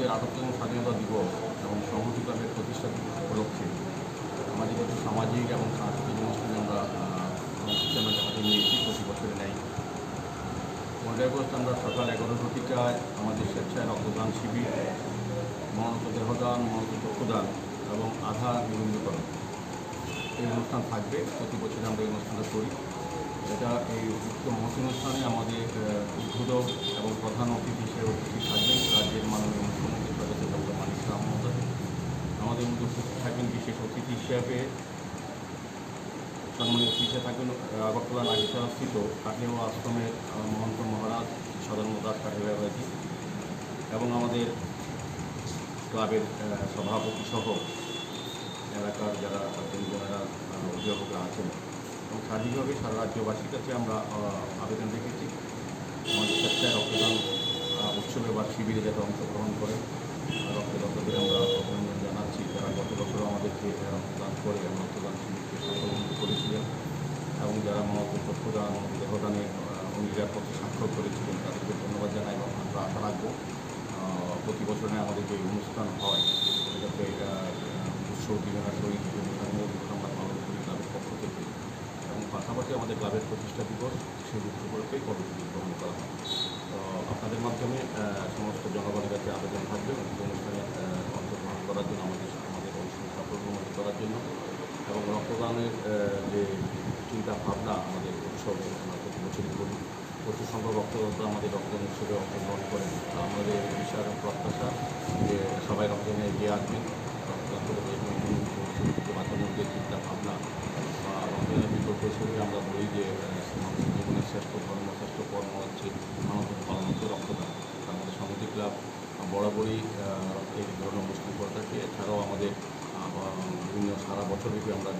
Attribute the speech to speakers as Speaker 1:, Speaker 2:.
Speaker 1: আজকে আটকতম স্বাধীনতা দিবস এবং সংহতি ক্লাবের প্রতিষ্ঠা উপলক্ষে আমাদের কিছু সামাজিক এবং সাংস্কৃতিক অনুষ্ঠানে আমরা চ্যানেলটা হাতে নিয়েছি প্রতি বছরে নেই। পনেরোই আগস্ট আমরা সকাল এগারোটা টিকায় আমাদের স্বেচ্ছায় রক্তদান শিবির, মনোনীত দেহদান, মনোনীত চক্ষুদান এবং আধার নিবন্ধীকরণ এই অনুষ্ঠান থাকবে, প্রতি বছর আমরা এই অনুষ্ঠানটা করি। এটা এই উক্ত মহতি অনুষ্ঠানে আমাদের উদ্বোধক এবং প্রধান অতিথি হিসেবে উপস্থিত থাকবেন। বিশেষ অতিথি হিসেবে সম্মানীয় হিসেবে থাকবেন আগরতলা নাগিসারা স্থিত কাঠিয়াওয়া আশ্রমের মহন্ত মহারাজ সদানন্দ দাস কাঠিয়াবাজি এবং আমাদের ক্লাবের সভাপতি সহ এলাকার যারা যারা অভিভাবকরা আছেন এবং স্বাধীনভাবে সারা রাজ্যবাসীর কাছে আমরা আবেদন রেখেছি। আমাদের স্বেচ্ছায় রক্তদান উৎসবে বা শিবিরে যাতে অংশগ্রহণ করে রক্তদাতাদের আমরা অভিনন্দন জানাচ্ছি যারা গত বছরও আমাদেরকে আহ, রক্তদান করে এবং রক্তদান শিবিরকে সফলমণ্ডিত করেছিলেন এবং যারা মনত চক্ষুদান দেহদানে আহ, অঙ্গীকারপত্র স্বাক্ষর করেছিলেন। তাদেরকে ধন্যবাদ জানাই এবং আমরা আশা রাখব প্রতি বছরে আমাদের যে অনুষ্ঠান হয় যাতে উৎসব দিনের শহীদ আমরা পালন করি ক্লাবের পক্ষ থেকে এবং পাশাপাশি আমাদের ক্লাবের প্রতিষ্ঠা দিবস সেই উপলক্ষেই কর্মসূচি গ্রহণ করা হয়। আপনাদের মাধ্যমে সমস্ত জনগণের কাছে আবেদন থাকবে অনুষ্ঠানে অংশগ্রহণ করার জন্য আমাদের আমাদের অনুষ্ঠান সফলমণ্ডিত করার জন্য এবং রক্তদানের যে চিন্তা ভাবনা আমাদের উৎসবে আমরা বছরই করি। প্রচুর সংখ্যক রক্তদাতা আমাদের রক্তদান উৎসবে অংশগ্রহণ করেন। আমাদের বিশাল প্রত্যাশা যে সবাই রক্তদানে এগিয়ে আসবেন যে চিন্তা ভাবনা বা রক্তদানের বিকল্প হিসেবে আমরা বলি যে মানুষের জীবনের শ্রেষ্ঠ ধর্ম, শ্রেষ্ঠ কর্ম হচ্ছে মানব পালন হচ্ছে রক্তদান আমাদের সমিতি ক্লাব বরাবরই এই ধরনের অনুষ্ঠান করে থাকে এছাড়াও আমাদের বিভিন্ন সারা বছরব্যাপী আমরা